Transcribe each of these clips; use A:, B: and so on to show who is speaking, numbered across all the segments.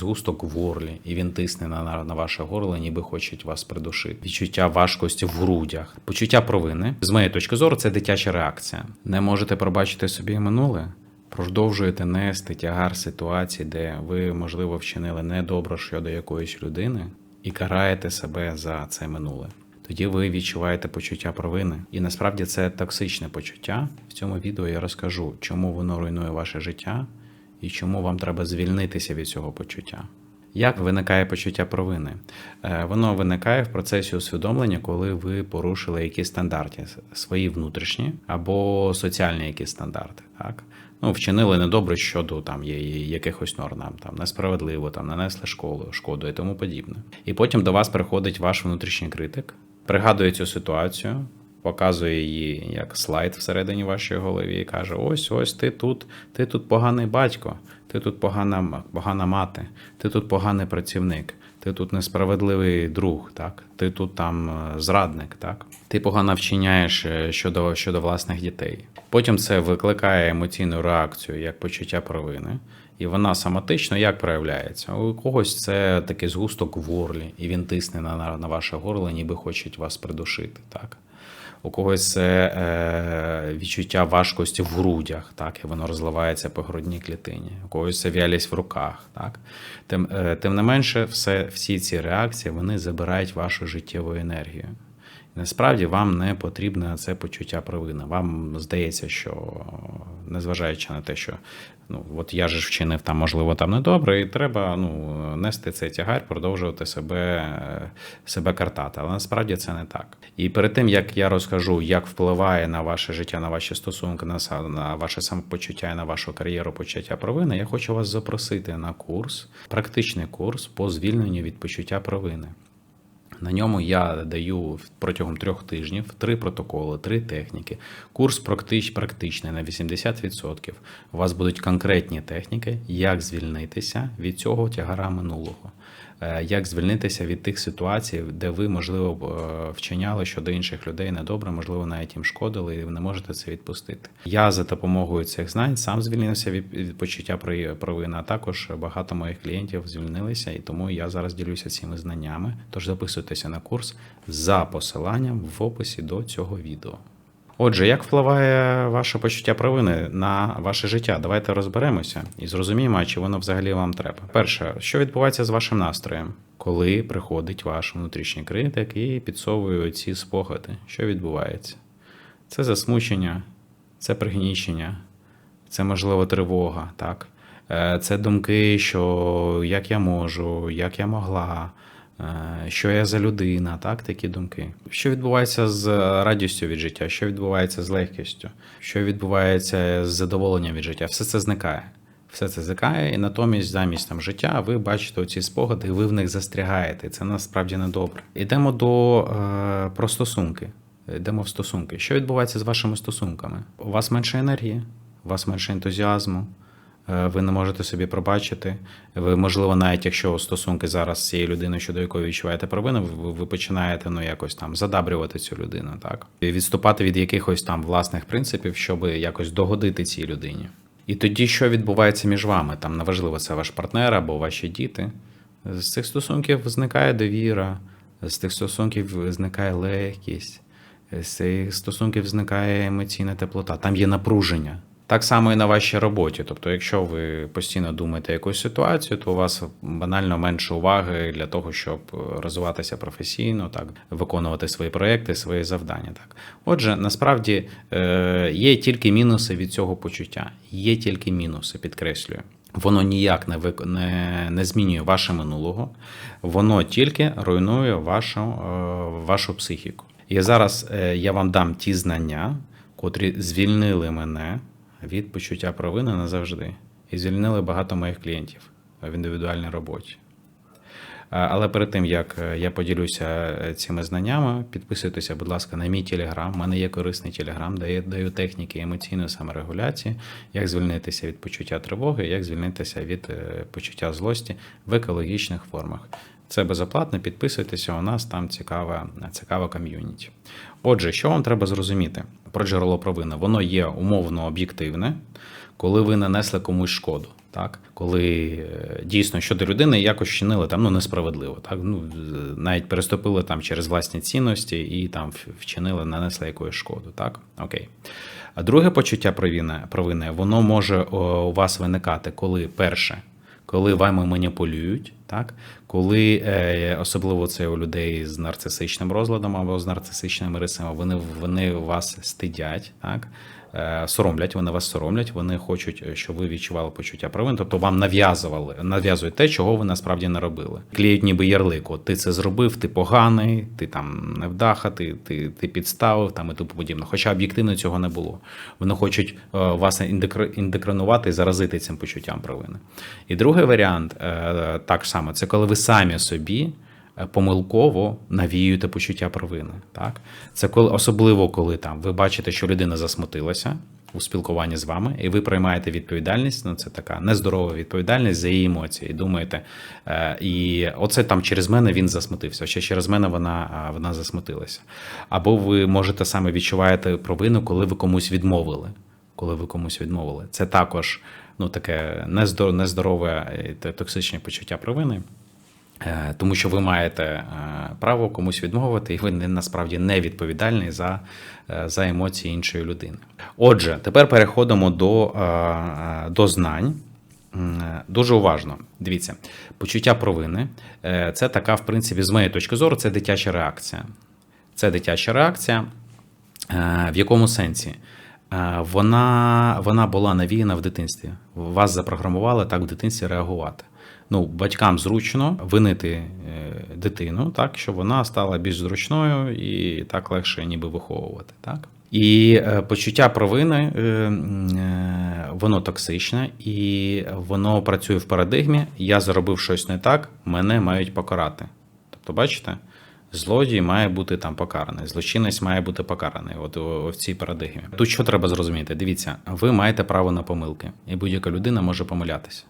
A: Згусток в горлі, і він тисне на, на ваше горло, ніби хочуть вас придушити. Відчуття важкості в грудях, почуття провини. З моєї точки зору, це дитяча реакція. Не можете пробачити собі минуле. Продовжуєте нести тягар ситуацій, де ви, можливо, вчинили недобро щодо якоїсь людини, і караєте себе за це минуле. Тоді ви відчуваєте почуття провини. І насправді це токсичне почуття. В цьому відео я розкажу, чому воно руйнує ваше життя і чому вам треба звільнитися від цього почуття. Як виникає почуття провини? Е, Воно виникає в процесі усвідомлення, коли ви порушили якісь стандарти, свої внутрішні або соціальні якісь стандарти. Так? Ну, вчинили недобре щодо там є якихось норм, там несправедливо, там нанесли школу, шкоду і тому подібне. І потім до вас приходить ваш внутрішній критик, пригадує цю ситуацію, показує її як слайд всередині вашої голові і каже: Ось, ось ти тут, ти тут поганий батько, ти тут погана, погана мати, ти тут поганий працівник, ти тут несправедливий друг, так? Ти тут там е, зрадник, так? Ти погано вчиняєш е, щодо, щодо власних дітей. Потім це викликає емоційну реакцію як почуття провини. І вона самотично як проявляється? У когось це такий згусток в горлі, і він тисне на, на, на ваше горло, ніби хочуть вас придушити. Так? У когось е, відчуття важкості в грудях, так, і воно розливається по грудній клітині. У когось вялість в руках. Так. Тим, е, тим не менше, все, всі ці реакції вони забирають вашу життєву енергію. Насправді вам не потрібне це почуття провини. Вам здається, що незважаючи на те, що ну от я ж вчинив там, можливо, там недобре, і треба ну, нести цей тягар, продовжувати себе, себе картати. Але насправді це не так. І перед тим як я розкажу, як впливає на ваше життя, на ваші стосунки, на, на ваше самопочуття і на вашу кар'єру почуття провини, я хочу вас запросити на курс, практичний курс по звільненню від почуття провини. На ньому я даю протягом трьох тижнів три протоколи, три техніки. Курс практич, практичний на 80%. У вас будуть конкретні техніки, як звільнитися від цього тягара минулого, як звільнитися від тих ситуацій, де ви, можливо, е, вчиняли щодо інших людей недобре, можливо, навіть їм шкодили, і ви не можете це відпустити. Я за допомогою цих знань сам звільнився від, почуття провини, а також багато моїх клієнтів звільнилися, і тому я зараз ділюся цими знаннями. Тож записуйтеся на курс за посиланням в описі до цього відео. Отже, як впливає ваше почуття провини на ваше життя? Давайте розберемося і зрозуміємо, чи воно взагалі вам треба. Перше, що відбувається з вашим настроєм, коли приходить ваш внутрішній критик і підсовує ці спогади? Що відбувається? Це засмучення, це пригнічення, це можливо тривога, так? Е, Це думки, що як я можу, як я могла, що я за людина, так, такі думки. Що відбувається з радістю від життя, що відбувається з легкістю, що відбувається з задоволенням від життя, все це зникає. Все це зникає, і натомість, замість там життя, ви бачите оці спогади, і ви в них застрягаєте. Це насправді не добре. Йдемо до е, про стосунки. Йдемо в стосунки. Що відбувається з вашими стосунками? У вас менше енергії, у вас менше ентузіазму, е, ви не можете собі пробачити. Ви, можливо, навіть якщо стосунки зараз з цією людиною, щодо якої відчуваєте провину, ви, ви починаєте ну якось там задабрювати цю людину, так і відступати від якихось там власних принципів, щоб якось догодити цій людині. І тоді, що відбувається між вами? Там неважливо, це ваш партнер або ваші діти. З цих стосунків зникає довіра, з цих стосунків зникає легкість, з цих стосунків зникає емоційна теплота. Там є напруження. Так само і на вашій роботі. Тобто, якщо ви постійно думаєте якусь ситуацію, то у вас банально менше уваги для того, щоб розвиватися професійно, так виконувати свої проекти, свої завдання. Так, отже, насправді е, є тільки мінуси від цього почуття. Є тільки мінуси, підкреслюю. Воно ніяк не, вик... не, не змінює ваше минулого, воно тільки руйнує вашу, е, вашу психіку. І зараз е, я вам дам ті знання, котрі звільнили мене від почуття провини назавжди. І звільнили багато моїх клієнтів в індивідуальній роботі. Але перед тим як е, я поділюся е, цими знаннями, підписуйтеся, будь ласка, на мій телеграм. У мене є корисний телеграм, де я даю техніки емоційної саморегуляції, як звільнитися від почуття тривоги, як звільнитися від е, почуття злості в екологічних формах. Це безоплатно, підписуйтеся, у нас там цікава, цікава ком'юніті. Отже, що вам треба зрозуміти про джерело провини? Воно є умовно об'єктивне, коли ви нанесли комусь шкоду. Так, коли е, дійсно щодо людини якось чинили там ну несправедливо, так ну навіть переступили там через власні цінності і там вчинили, нанесли якусь шкоду. Так, окей. А друге почуття провини, провини воно може у вас виникати, коли перше, коли вами маніпулюють, так коли е, особливо це у людей з нарцисичним розладом або з нарцисичними рисами, вони, вони вас стидять, так. Е, Соромлять, вони вас соромлять, вони хочуть, е, щоб ви відчували почуття провини, тобто вам нав'язували, нав'язують те, чого ви насправді не робили. Кліють ніби ярлик, от ти це зробив, ти поганий, ти там невдаха, ти, ти, ти підставив там і тому подібне. Хоча об'єктивно цього не було. Вони хочуть е, вас індекр- індекринувати і заразити цим почуттям провини. І другий варіант, так само, це коли ви самі собі помилково навіюєте почуття провини. Так? Це коли, особливо, коли там ви бачите, що людина засмутилася у спілкуванні з вами, і ви приймаєте відповідальність. Ну, це така нездорова відповідальність за її емоції. І думаєте, е, і оце там через мене він засмутився, ще через мене вона, вона засмутилася. Або ви можете саме відчуваєте провину, коли ви комусь відмовили. Коли ви комусь відмовили. Це також ну, таке нездор- нездорове е, токсичне почуття провини. Е, Тому що ви маєте е, право комусь відмовити, і ви не насправді не відповідальний за, е, за емоції іншої людини. Отже, тепер переходимо до, до знань. Дуже уважно. Дивіться, почуття провини це така, в принципі, з моєї точки зору, це дитяча реакція. Це дитяча реакція. В якому сенсі? Вона, вона була навіяна в дитинстві. Вас запрограмували так в дитинстві реагувати. Ну, батькам зручно винити е, дитину, так, щоб вона стала більш зручною і так легше ніби виховувати. Так? І е, почуття провини, е, воно токсичне, і воно працює в парадигмі. Я зробив щось не так, мене мають покарати. Тобто, бачите? Злодій має бути там покараний, злочинець має бути покараний. От в цій парадигмі. Тут що треба зрозуміти? Дивіться, ви маєте право на помилки, і будь-яка людина може помилятися.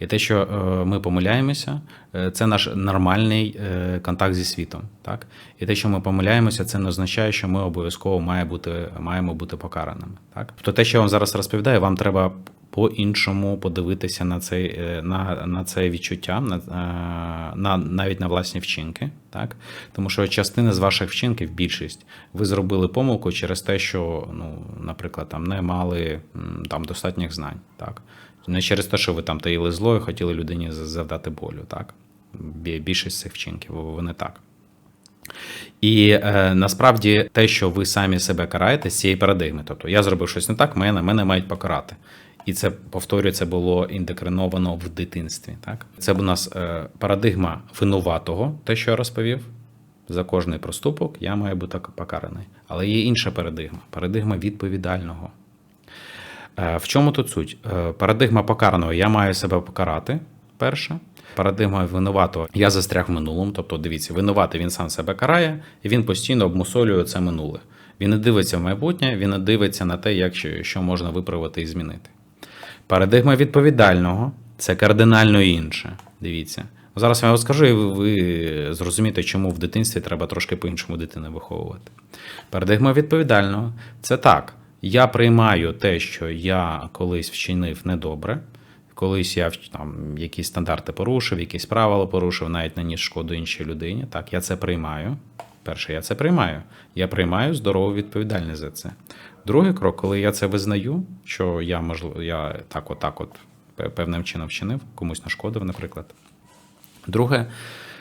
A: І те, що е, ми помиляємося, е, це наш нормальний е, контакт зі світом. Так? І те, що ми помиляємося, це не означає, що ми обов'язково має бути, маємо бути покараними. Тобто те, що я вам зараз розповідаю, вам треба по-іншому подивитися на цей, на, на це відчуття, на, на, навіть на власні вчинки. Так? Тому що частина з ваших вчинків, більшість, ви зробили помилку через те, що, ну, наприклад, там не мали там, достатніх знань. Так? Не через те, що ви там таїли зло і хотіли людині завдати болю. Так? Більшість цих вчинків, вони так. І е, насправді те, що ви самі себе караєте з цієї парадигми. Тобто я зробив щось не так, мене, мене мають покарати. І це повторюю, це було індекриновано в дитинстві. Так? Це у нас е, парадигма винуватого, те, що я розповів. За кожний проступок я маю бути покараний. Але є інша парадигма парадигма відповідального. Е, В чому тут суть? Е, Парадигма покараного я маю себе покарати. Перше. Парадигма винуватого я застряг в минулому. Тобто, дивіться, винуватий він сам себе карає, і він постійно обмусолює це минуле. Він не дивиться в майбутнє, він не дивиться на те, як що, можна виправити і змінити. Парадигма відповідального це кардинально інше. Дивіться. Зараз я вам скажу, і ви зрозумієте, чому в дитинстві треба трошки по-іншому дитину виховувати. Парадигма відповідального це так. Я приймаю те, що я колись вчинив недобре, колись я там якісь стандарти порушив, якісь правила порушив, навіть наніс шкоду іншій людині. Так, я це приймаю. Перше, я це приймаю. Я приймаю здорову відповідальність за це. Другий крок, коли я це визнаю, що я можливо, я так, от, так, от певним чином вчинив, комусь нашкодив, наприклад. Друге,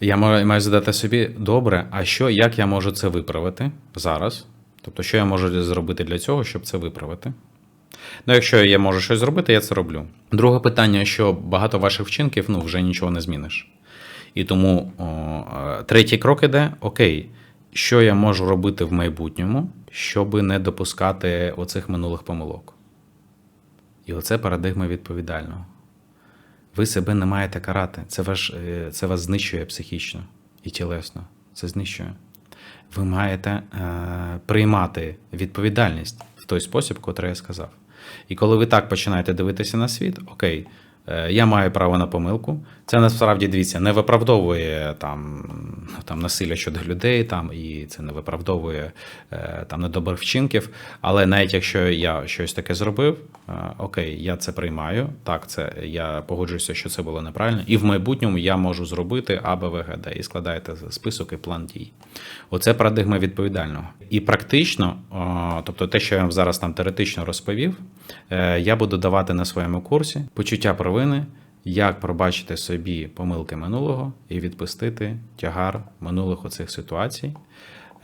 A: я маю задати собі, добре, а що, як я можу це виправити зараз? Тобто, що я можу зробити для цього, щоб це виправити? Ну, якщо я можу щось зробити, я це роблю. Друге питання, що багато ваших вчинків ну, вже нічого не зміниш. І тому о, е, третій крок іде: окей, що я можу робити в майбутньому, щоб не допускати оцих минулих помилок. І оце парадигма відповідального. Ви себе не маєте карати. Це, ваш, е, це вас знищує психічно і тілесно. Це знищує. Ви маєте е, приймати відповідальність в той спосіб, котрий я сказав. І коли ви так починаєте дивитися на світ, окей, Я маю право на помилку. Це насправді дивіться, не виправдовує там, там насилля щодо людей, там і це не виправдовує е, там недобрих вчинків. Але навіть якщо я щось таке зробив, е, окей, я це приймаю. Так, це я погоджуюся, що це було неправильно, і в майбутньому я можу зробити А, Б, В, Г, Д. І складаєте список і план дій. Оце парадигма відповідального. І практично, тобто те, що я вам зараз там теоретично розповів, е, я буду давати на своєму курсі почуття провини, як пробачити собі помилки минулого і відпустити тягар минулих оцих ситуацій.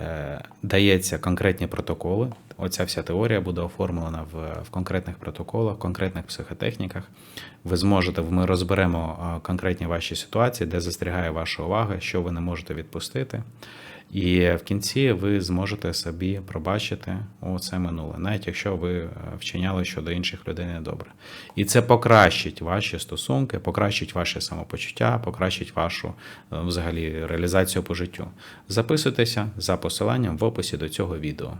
A: Е, Дається конкретні протоколи. Оця вся теорія буде оформлена в, в конкретних протоколах, конкретних психотехніках. Ви зможете, ми розберемо е, конкретні ваші ситуації, де застрягає ваша увага, що ви не можете відпустити. І в кінці ви зможете собі пробачити оце минуле, навіть якщо ви е, вчиняли щодо інших людей недобре. І це покращить ваші стосунки, покращить ваше самопочуття, покращить вашу е, взагалі реалізацію по життю. Записуйтеся за посиланням в описі до цього відео.